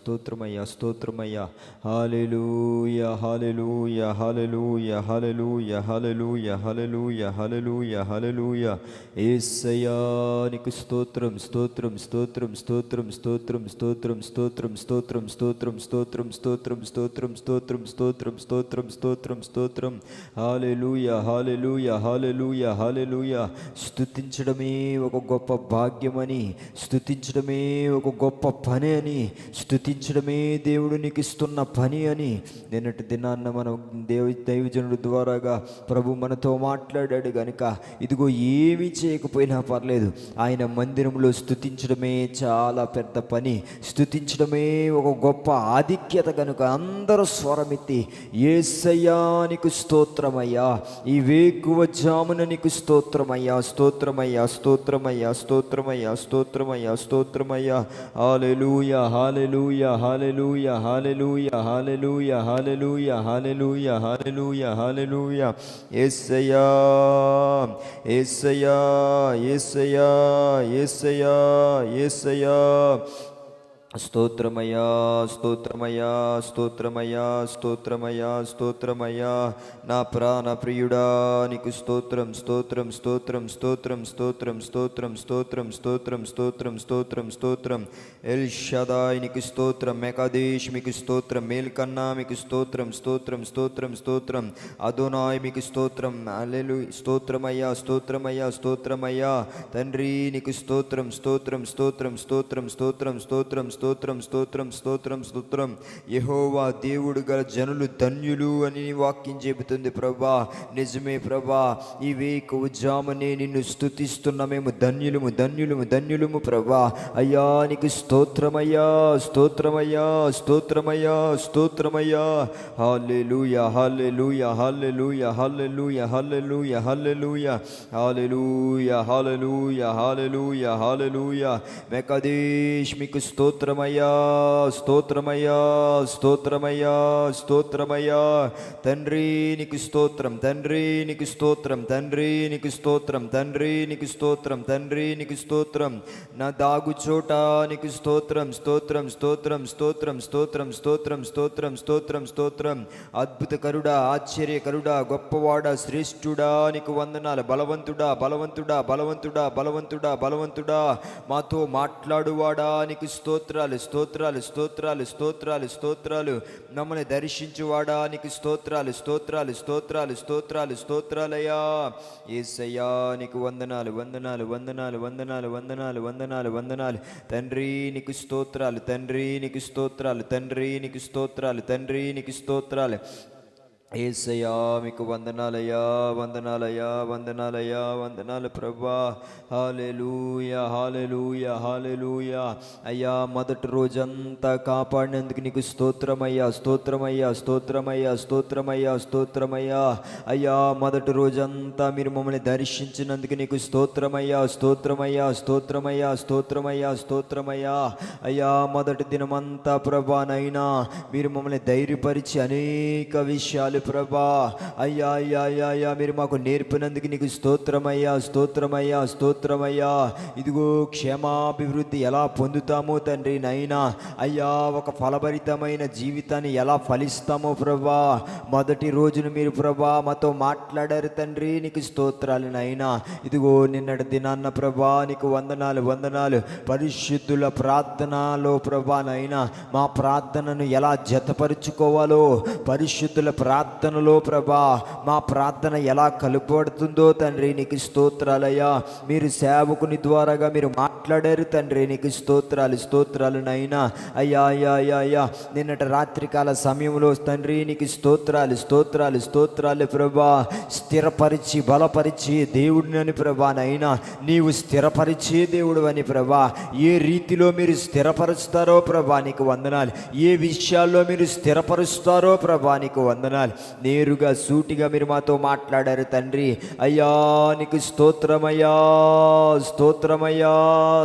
స్తోత్రమయ్యా స్తోత్రమయ్యా hallelujah hallelujah hallelujah hallelujah hallelujah hallelujah hallelujah hallelujah ఏసయానికి స్తోత్రం స్తోత్రం స్తోత్రం స్తోత్రం స్తోత్రం స్తోత్రం స్తోత్రం స్తోత్రం స్తోత్రం స్తోత్రం స్తోత్రం స్తోత్రం స్తోత్రం స్తోత్రం స్తోత్రం స్తోత్రం స్తోత్రం హాలెలూయ హాలెలూయ హాలెలూయ హాలెలూయ స్తుతించడమే ఒక గొప్ప భాగ్యమని స్తుతించడమే ఒక గొప్ప పని అని స్తుతించడమే దేవుడు నీకు ఇస్తున్న పని అని నిన్నటి దినాన్న మనం దేవ దైవజనుడు ద్వారాగా ప్రభు మనతో మాట్లాడాడు గనుక ఇదిగో ఏమీ చేయకపోయినా పర్లేదు. ఆయన మందిరంలో స్తుతించడమే చాలా పెద్ద పని. స్తుతించడమే ఒక గొప్ప ఆధిక్యత కనుక అందరూ స్వరమెత్తి ఏసయ్యా నీకు స్తోత్రమయ్యా. ఈ వేకువ జామున నీకు స్తోత్రమయ్యా స్తోత్రమయ్యా స్తోత్రమయ్యా స్తోత్రమయ్యా స్తోత్రమయ్యా స్తోత్రమయ్యా. Hallelujah hallelujah. Hallelujah hallelujah hallelujah hallelujah hallelujah hallelujah hallelujah యేసయ్యా యేసయ్యా యేసయ్యా యేసయ్యా యేసయ్యా స్తోత్రమయా స్తోత్రమయా స్తోత్రమయా స్తోత్రమయా స్తోత్రమయా నా ప్రాణ ప్రియుడా నీకు స్తోత్రం స్తోత్రం స్తోత్రం స్తోత్రం స్తోత్రం స్తోత్రం స్తోత్రం స్తోత్రం స్తోత్రం స్తోత్రం స్తోత్రం ఎల్ షదాయ్ నీకు స్తోత్రం మెకాదేశ్ మీకు స్తోత్రం మేల్కన్నా మీకు స్తోత్రం స్తోత్రం స్తోత్రం స్తోత్రం అదోనాయ్ మీకు స్తోత్రం అలెలు స్తోత్రమయ్యా స్తోత్రమయ్యా స్తోత్రమయ్యా తండ్రి నీకు స్తోత్రం స్తోత్రం స్తోత్రం స్తోత్రం స్తోత్రం స్తోత్రం స్తోత్రం స్తోత్రం స్తోత్రం స్తోత్రం. యహోవా దేవుడు గల జనులు ధన్యులు అని వాక్యం చెబుతుంది ప్రభా. నిజమే ప్రభా. ఈ వేకువ నిన్ను స్థుతిస్తున్న మేము ధన్యులము ధన్యులము ధన్యులము ప్రభా. అయ్యా నీకు స్తోత్రమయ్యా స్తోత్రమయ్యా స్తోత్రమయ్యా స్తోత్రమయ్యా. Hallelujah hallelujah hallelujah hallelujah hallelujah hallelujah hallelujah hallelujah hallelujah hallelujah మెకదేశ్ మీకు స్తోత్రమయ్యా స్తోత్రమయ్యా స్తోత్రమయ్యా స్తోత్రమయ్యా. తండ్రి నీకు స్తోత్రం తండ్రి నీకు స్తోత్రం తండ్రి నీకు స్తోత్రం తండ్రి నీకు స్తోత్రం తండ్రి నీకు స్తోత్రం. నా దాగు చోట నీకు స్తోత్రం స్తోత్రం స్తోత్రం స్తోత్రం స్తోత్రం స్తోత్రం స్తోత్రం స్తోత్రం స్తోత్రం. అద్భుతకరుడా ఆశ్చర్యకరుడా గొప్పవాడా శ్రేష్ఠుడా నీకు వందనాలు. బలవంతుడా బలవంతుడా బలవంతుడా బలవంతుడా బలవంతుడా. మాతో మాట్లాడువాడా నీకు స్తోత్రాలు స్తోత్రాలు స్తోత్రాలు స్తోత్రాలు స్తోత్రాలు. మమ్మల్ని దర్శించువాడా నీకు స్తోత్రాలు స్తోత్రాలు స్తోత్రాలు స్తోత్రాలు స్తోత్రాలయ్యా. ఏసయ్యా నీకు వందనాలు వందనాలు వందనాలు వందనాలు వందనాలు వందనాలు వందనాలు. తండ్రి నీకు స్తోత్రాలు తండ్రి నీకు స్తోత్రాలు తండ్రి నీకు స్తోత్రాలు తండ్రి నీకు స్తోత్రాలు. ఏసయ్యా మీకు వందనాలయ్యా వందనాలయ్యా వందనాలయ్యా వందనాలు ప్రభా. హాలెలూయ హాలెలూయ హాలెలూయ అయ్యా మొదటి రోజంతా కాపాడినందుకు నీకు స్తోత్రమయ్యా స్తోత్రమయ్యా స్తోత్రమయ్యా స్తోత్రమయ్యా స్తోత్రమయ్యా. అయ్యా మొదటి రోజంతా మీరు మమ్మల్ని దర్శించినందుకు నీకు స్తోత్రమయ్యా స్తోత్రమయ్యా స్తోత్రమయ్యా స్తోత్రమయ్యా స్తోత్రమయ్యా. అయ్యా మొదటి దినమంతా ప్రభానైనా మీరు మమ్మల్ని ధైర్యపరిచి అనేక విషయాలు ప్రభా. అయ్యా అయ్యా అయ్యా అయ్యా మీరు మాకు నేర్పినందుకు నీకు స్తోత్రమయ్యా స్తోత్రమయ్యా స్తోత్రమయ్యా ఇదిగో క్షేమాభివృద్ధి ఎలా పొందుతామో తండ్రి నైనా అయ్యా ఒక ఫలభరితమైన జీవితాన్ని ఎలా ఫలిస్తామో ప్రభా. మొదటి రోజున మీరు ప్రభా మాతో మాట్లాడారు తండ్రి నీకు స్తోత్రాలు నైనా ఇదిగో నిన్నటి దినాన్న ప్రభా నీకు వందనాలు వందనాలు. పరిశుద్ధుల ప్రార్థనలో ప్రభా నైనా మా ప్రార్థనను ఎలా జతపరుచుకోవాలో పరిశుద్ధుల ప్రార్థన ప్రార్థనలో ప్రభా మా ప్రార్థన ఎలా కలుపబడుతుందో తండ్రి నీకు స్తోత్రాలయ్యా. మీరు సేవకుని ద్వారాగా మీరు మాట్లాడారు తండ్రి నీకు స్తోత్రాలు స్తోత్రాలు నైనా అయ్యా అయ్యా అయ్యా అయ్యా. నిన్నటి రాత్రికాల సమయంలో తండ్రి నీకు స్తోత్రాలు స్తోత్రాలు స్తోత్రాలు ప్రభా. స్థిరపరిచి బలపరిచి దేవుడిని ప్రభా నైనా నీవు స్థిరపరిచే దేవుడు అని ప్రభా. ఏ రీతిలో మీరు స్థిరపరుస్తారో ప్రభా నీకు వందనాలు. ఏ విషయాల్లో మీరు స్థిరపరుస్తారో ప్రభా నీకు వందనాలు. నేరుగా సూటిగా మీరు మాతో మాట్లాడారు తండ్రి. అయ్యా నీకు స్తోత్రమయ్యా స్తోత్రమయ్యా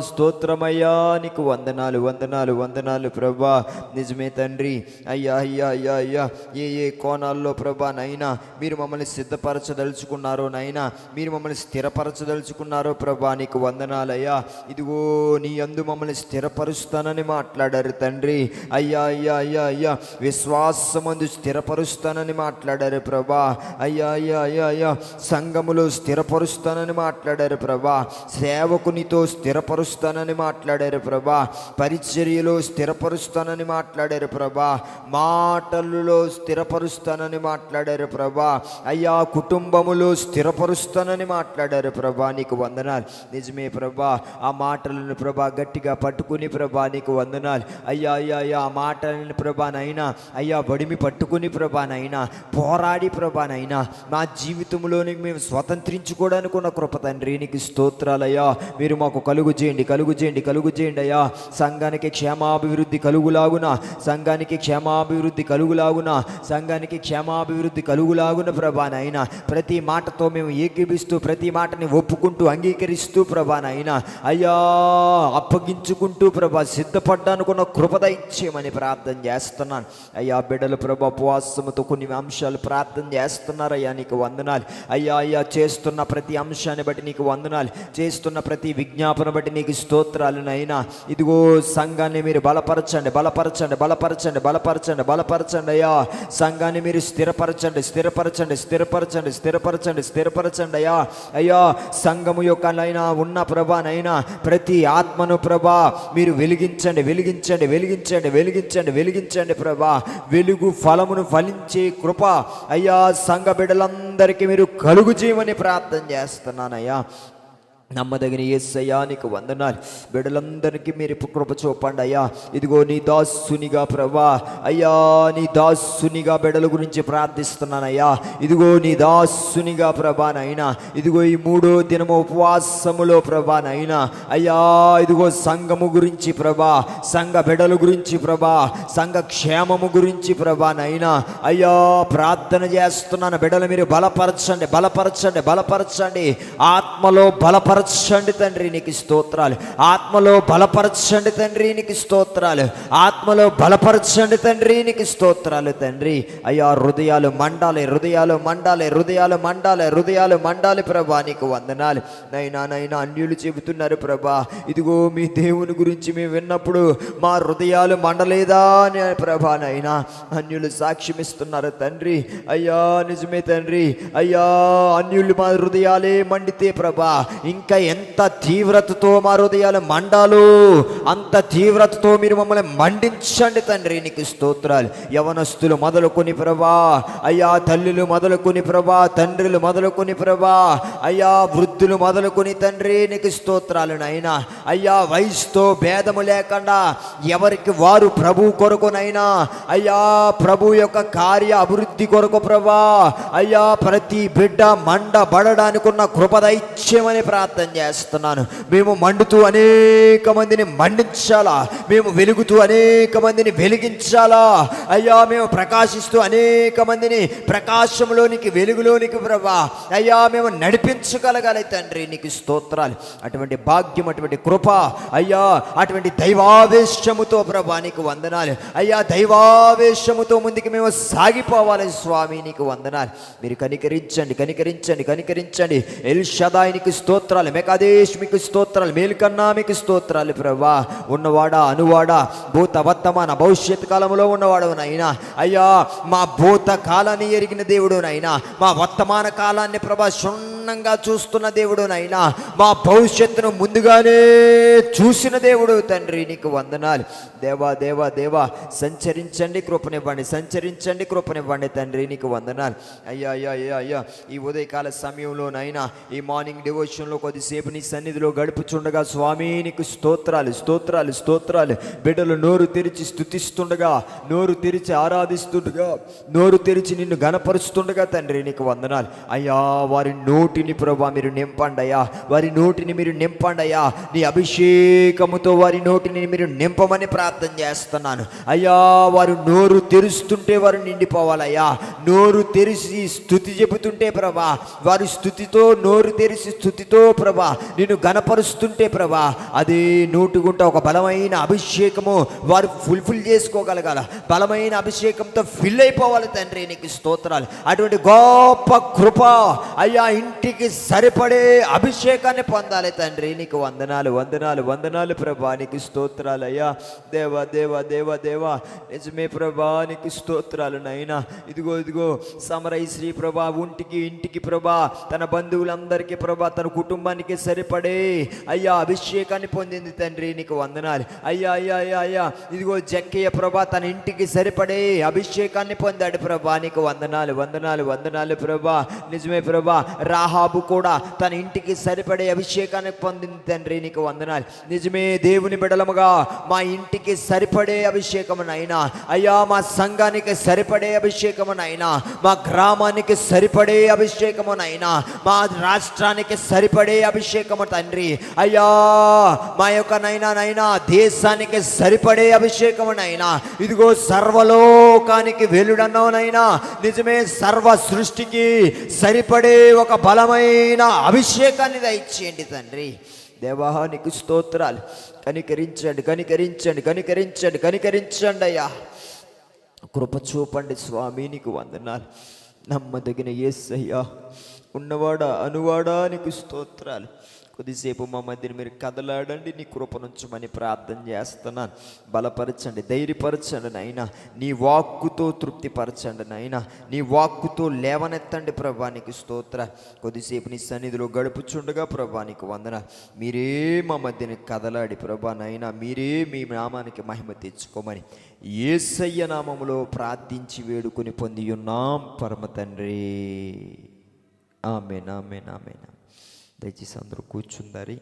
స్తోత్రమయ్యా నీకు వందనాలు వందనాలు వందనాలు ప్రభా. నిజమే తండ్రి. అయ్యా అయ్యా అయ్యా అయ్యా ఏ ఏ కోణాల్లో ప్రభా నైనా మీరు మమ్మల్ని సిద్ధపరచదలుచుకున్నారో నైనా మీరు మమ్మల్ని స్థిరపరచదలుచుకున్నారో ప్రభా నీకు వందనాలయ్యా. ఇదిగో నీ అందు మమ్మల్ని స్థిరపరుస్తానని మాట్లాడారు తండ్రి. అయ్యా అయ్యా అయ్యా అయ్యా విశ్వాసమందు స్థిరపరుస్తానని మాట్లాడారు ప్రభా. అయ్యా అయ్యా అయ్యా అయ్యా సంఘములో స్థిరపరుస్తానని మాట్లాడారు ప్రభా. సేవకునితో స్థిరపరుస్తానని మాట్లాడారు ప్రభా. పరిచర్యలో స్థిరపరుస్తానని మాట్లాడారు ప్రభా. మాటలలో స్థిరపరుస్తానని మాట్లాడారు ప్రభా. అయ్యా కుటుంబములో స్థిరపరుస్తానని మాట్లాడారు ప్రభా. నీకు వందనాలు. నిజమే ప్రభా. ఆ మాటలను ప్రభా గట్టిగా పట్టుకుని ప్రభా నీకు వందనాలు. అయ్యా అయ్యా అయ్యా ఆ మాటలను ప్రభానైనా అయ్యా బడిమి పట్టుకుని ప్రభానైనా పోరాడి ప్రభానైనా మా జీవితంలోని మేము స్వతంత్రించుకోవడానికి ఉన్న కృప తండ్రి నీకు స్తోత్రాలయ్యా మీరు మాకు కలుగు చేయండి కలుగు చేయండి కలుగు చేయండి అయ్యా. సంఘానికి క్షేమాభివృద్ధి కలుగులాగున సంఘానికి క్షేమాభివృద్ధి కలుగులాగున సంఘానికి క్షేమాభివృద్ధి కలుగులాగున ప్రభానైనా ప్రతి మాటతో మేము ఏకీపిస్తూ ప్రతి మాటని ఒప్పుకుంటూ అంగీకరిస్తూ ప్రభానైనా అయ్యా అప్పగించుకుంటూ ప్రభా సిద్ధపడ్డానుకున్న కృపద ఇచ్చేయమని ప్రార్థన చేస్తున్నాను. అయ్యా బిడ్డలు ప్రభా ఉపవాసముతో కొన్ని అంశాలు ప్రార్థన చేస్తున్నారయ్యా నీకు వందనాలు. అయ్యా అయ్యా చేస్తున్న ప్రతి అంశాన్ని బట్టి నీకు వందనాలు. చేస్తున్న ప్రతి విజ్ఞాపన బట్టి నీకు స్తోత్రాలు నైనా ఇదిగో సంఘాన్ని మీరు బలపరచండి బలపరచండి బలపరచండి బలపరచండి బలపరచండి అయ్యా. సంఘాన్ని మీరు స్థిరపరచండి స్థిరపరచండి స్థిరపరచండి స్థిరపరచండి స్థిరపరచండి అయ్యా. అయ్యా సంఘము యొక్క నైనా ఉన్న ప్రభానైనా ప్రతి ఆత్మను ప్రభా మీరు వెలిగించండి వెలిగించండి వెలిగించండి వెలిగించండి వెలిగించండి ప్రభా. వెలుగు ఫలమును ఫలించే కృప. అయ్యా సంఘ బిడ్డలందరికీ మీరు కలుగు చేయమని ప్రార్థన చేస్తున్నానయ్యా. నమ్మదగిన ఏసయ్యా నీకు వందనాలు. బిడ్డలందరికీ మీరు కృప చూపండి అయ్యా. ఇదిగో నీ దాసునిగా ప్రభా. అయ్యా నీ దాసునిగా బిడ్డల గురించి ప్రార్థిస్తున్నానయ్యా ఇదిగో నీ దాసునిగా ప్రభానైనా ఇదిగో ఈ మూడో దినము ఉపవాసములో ప్రభానైనా అయ్యా ఇదిగో సంఘము గురించి ప్రభా. సంఘ బిడల గురించి ప్రభా. సంఘ క్షేమము గురించి ప్రభానైనా అయ్యా ప్రార్థన చేస్తున్నాను బిడ్డలు మీరు బలపరచండి బలపరచండి బలపరచండి. ఆత్మలో బలపరచండి తండ్రి నీకు స్తోత్రాలు. ఆత్మలో బలపరచండి తండ్రి నీకు స్తోత్రాలు. ఆత్మలో బలపరచండి తండ్రి నీకు స్తోత్రాలు తండ్రి. అయ్యా హృదయాలు మండాలి హృదయాలు మండాలి హృదయాలు మండాలి హృదయాలు మండాలి ప్రభా నీకు వందనాలు. నైనా నైనా అన్యులు చెబుతున్నారు ప్రభా ఇదిగో మీ దేవుని గురించి మేము విన్నప్పుడు మా హృదయాలు మండలేదా అని ప్రభా నైనా అన్యులు సాక్ష్యమిస్తున్నారు తండ్రి. అయ్యా నిజమే తండ్రి. అయ్యా అన్యులు మా హృదయాలే మండితే ప్రభా ఇంకా ఎంత తీవ్రతతో మా హృదయాలు మండాలు అంత తీవ్రతతో మీరు మమ్మల్ని మండించండి తండ్రి నీకు స్తోత్రాలు. యవనస్తులు మొదలుకొని ప్రభా అయ్యా తల్లులు మొదలుకొని ప్రభా తండ్రులు మొదలుకొని ప్రభా అయ్యా వృద్ధులు మొదలుకొని తండ్రి నీకు స్తోత్రాలు నాయనా. అయ్యా వయసుతో భేదము లేకుండా ఎవరికి వారు ప్రభు కొరకునైనా అయ్యా ప్రభు యొక్క కార్య అభివృద్ధి కొరకు ప్రభా అయ్యా ప్రతి బిడ్డ మండ బడడానికి ఉన్న కృపదైత్యమని ప్రార్థన చేస్తున్నాను. మేము మండుతూ అనేక మందిని మండించాలా? మేము వెలుగుతూ అనేక మందిని వెలిగించాలా? అయ్యా మేము ప్రకాశిస్తూ అనేక మందిని ప్రకాశంలోనికి వెలుగులోనికి ప్రభా. అయ్యా మేము నడిపించగలగాలి తండ్రి నీకు స్తోత్రాలు. అటువంటి భాగ్యం అటువంటి కృప అయ్యా అటువంటి దైవావేశముతో ప్రభా నీకు వందనాలు. అయ్యా దైవావేశముతో ముందుకు మేము సాగిపోవాలి స్వామి నీకు వందనాలు. మీరు కనికరించండి కనికరించండి కనికరించండి. ఎల్ షదాయినికి స్తోత్రాలు. స్తోత్రాలు. మెకాదేశ్ మీకు స్తోత్రాలు మేలుకన్నా మీకు స్తోత్రాలు ప్రభా. ఉన్నవాడా అనువాడా భూత వర్తమాన భవిష్యత్ కాలంలో ఉన్నవాడు నైనా అయ్యా మా భూత కాలాన్ని ఎరిగిన దేవుడు నైనా మా వర్తమాన కాలాన్ని ప్రభా క్షుణ్ణంగా చూస్తున్న దేవుడు నైనా మా భవిష్యత్తును ముందుగానే చూసిన దేవుడు తండ్రి నీకు వందనాలు. దేవా దేవా దేవా సంచరించండి కృపనివ్వండి సంచరించండి కృపనివ్వండి తండ్రి నీకు వందనాలు. అయ్యా అయ్యా అయ్యా అయ్యా ఈ ఉదయకాల సమయంలోనైనా ఈ మార్నింగ్ డివోషన్లో కొద్దిసేపు నీ సన్నిధిలో గడుపుచుండగా స్వామి నీకు స్తోత్రాలు స్తోత్రాలు స్తోత్రాలు. బిడ్డలు నోరు తెరిచి స్థుతిస్తుండగా నోరు తెరిచి ఆరాధిస్తుండగా నోరు తెరిచి నిన్ను గనపరుస్తుండగా తండ్రి నీకు వందనాలు. అయ్యా వారి నోటి నోటిని ప్రభా మీరు నింపండయ్యా. వారి నోటిని మీరు నింపండయ్యా. నీ అభిషేకముతో వారి నోటిని మీరు నింపమని ప్రార్థన చేస్తున్నాను. అయ్యా వారు నోరు తెరుస్తుంటే వారు నిండిపోవాలయ్యా. నోరు తెరిచి స్థుతి చెబుతుంటే ప్రభా వారి స్థుతితో నోరు తెరిచి స్థుతితో ప్రభా నిన్ను గనపరుస్తుంటే ప్రభా అది నోటుగుంట ఒక బలమైన అభిషేకము వారు ఫుల్ఫిల్ చేసుకోగలగాల. బలమైన అభిషేకంతో ఫిల్ అయిపోవాలి తండ్రి నీకు స్తోత్రాలు. అటువంటి గొప్ప కృప అయ్యా ఇంటికి సరిపడే అభిషేకాన్ని పొందాలి తండ్రి. నీకు వందనాలు వందనాలు వందనాలు ప్రభా. నీకు స్తోత్రాలయ్యా దేవా దేవా దేవా దేవా. నిజమే ప్రభా నీకు స్తోత్రాలు నైనా ఇదిగో ఇదిగో. సమరై శ్రీ ప్రభా ఒంటికి ఇంటికి ప్రభా. తన బంధువులందరికీ ప్రభా తన కుటుంబానికి సరిపడే అయ్యా అభిషేకాన్ని పొందింది తండ్రి. నీకు వందనాలు. అయ్యా అయ్యా అయ్యా అయ్యా. ఇదిగో జక్కయ్య ప్రభా తన ఇంటికి సరిపడే అభిషేకాన్ని పొందాడు ప్రభా. నీకు వందనాలు వందనాలు వందనాలు ప్రభా. నిజమే ప్రభా. రాహాబు కూడా తన ఇంటికి సరిపడే అభిషేకాన్ని పొందింది తండ్రి. నీకు వందనాలు. నిజమే దేవుని బిడలముగా మా ఇంటికి సరిపడే అభిషేకమునైనా అయ్యా మా సంఘానికి సరిపడే అభిషేకమునైనా మా గ్రామానికి సరిపడే అభిషేకమునైనా మా రాష్ట్రానికి సరిపడే అభిషేకము తండ్రి. అయ్యా మా యొక్క నైనా నైనా దేశానికి సరిపడే అభిషేకమునైనా ఇదిగో సర్వలోకానికి వెలుడన్నోనైనా నిజమే సర్వ సృష్టికి సరిపడే ఒక బల బలమైన అభిషేకాన్ని దయచేయండి తండ్రి. దేవానికి స్తోత్రాలు. కనికరించండి కనికరించండి కనికరించండి కనికరించండి అయ్యా. కృప చూపండి స్వామి నీకు వందనాలు. నమ్మదగిన యేసయ్యా ఉన్నవాడా అనువాడా నీకు స్తోత్రాలు. కొద్దిసేపు మా మధ్యన మీరు కదలాడండి నీ కృప నుంచమని ప్రార్థన చేస్తున్నాను. బలపరచండి ధైర్యపరచండి అయినా నీ వాక్కుతో తృప్తిపరచండి అయినా నీ వాక్కుతో లేవనెత్తండి ప్రభానికి స్తోత్ర. కొద్దిసేపు నీ సన్నిధిలో గడుపుచుండగా ప్రభానికి వందన. మీరే మా మధ్యన కదలాడి ప్రభానైనా మీరే మీ నామానికి మహిమ తెచ్చుకోమని ఏసయ్య నామములో ప్రార్థించి వేడుకొని పొంది ఉన్నాం పరమ తండ్రి. Amen amen amen. దయచేసి అందరూ కూర్చుందరి.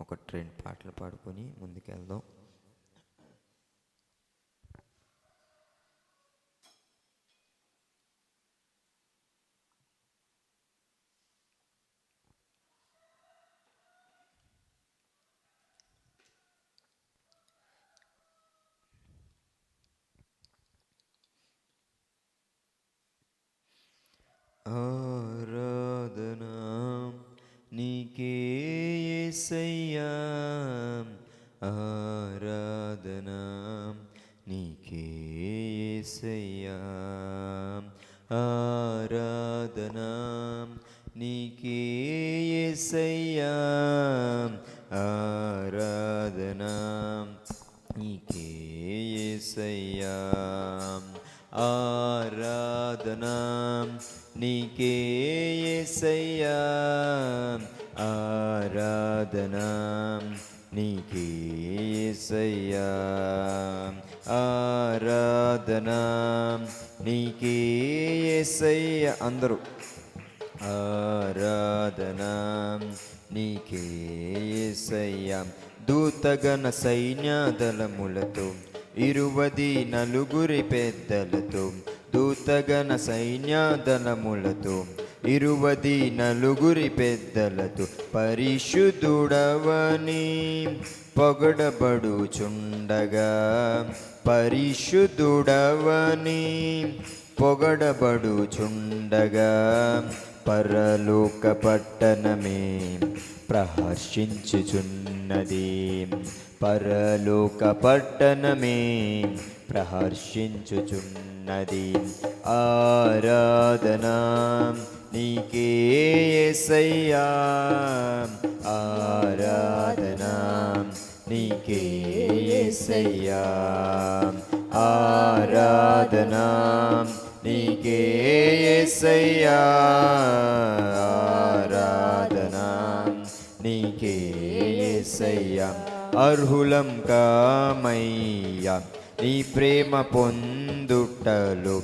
ఒక ట్రెండ్ పాటలు పాడుకొని ముందుకెళ్దాం ఆరాధనా నీకే యేసయ్యా ఆరాధనా నీకే యేసయ్యా ఆరాధనా నీకే యేసయ్యా ఆరాధనా నీకే యేసయ్యా ఆరాధనా నీకే యేసయ్యా ఆరాధనా నీకే యేసయ్యా ఆరాధనా నీకే యేసయ్యా అందరూ। ఆరాధనా నీకే యేసయ్యా దూతగణ సైన్యదళములతో ఇరువది నలుగురి పెద్దలతో దూతగణ సైన్యదళములతో ఇరువది నలుగురి పెద్దలతో పరిశుద్ధుడవని పొగడబడుచుండగా. పరిశుద్ధుడవని పొగడబడుచుండగా. పరలోక పట్టణమే ప్రహర్షించుచున్నది. పరలోక పట్టణమే ప్రహర్షించుచున్నది. ఆరాధనా నీకే యేసయ్యా ఆరాధనా. నీకే యేసయ్యా ఆరాధనా. నీకే యేసయ్యా ఆరాధనా. నీకే యేసయ్యా అర్హులం కామయ్యా. నీ ప్రేమ పొందుటలు